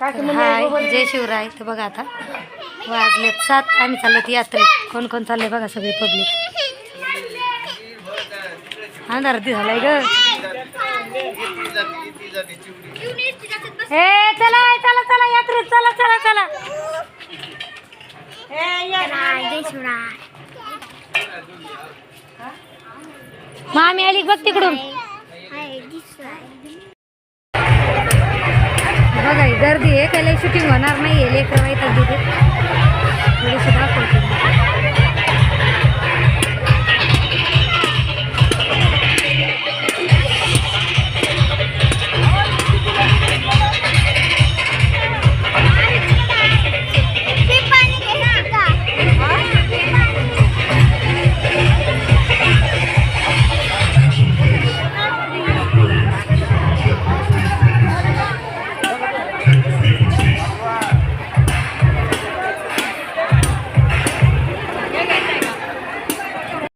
हाय जय शिवराय. तर बघा आता वाजलेत सात आम्ही चाललो यात्रेत. कोण कोण चाललंय बघा सगळे पब्लिक अंधार ती झालाय ग. ए चला चला चला यात्रेत चला चला चला. मामी आली बघ तिकडून. गर्दी आहे. काही शूटिंग होणार नाही आहे लेकरं वाईटात तिथे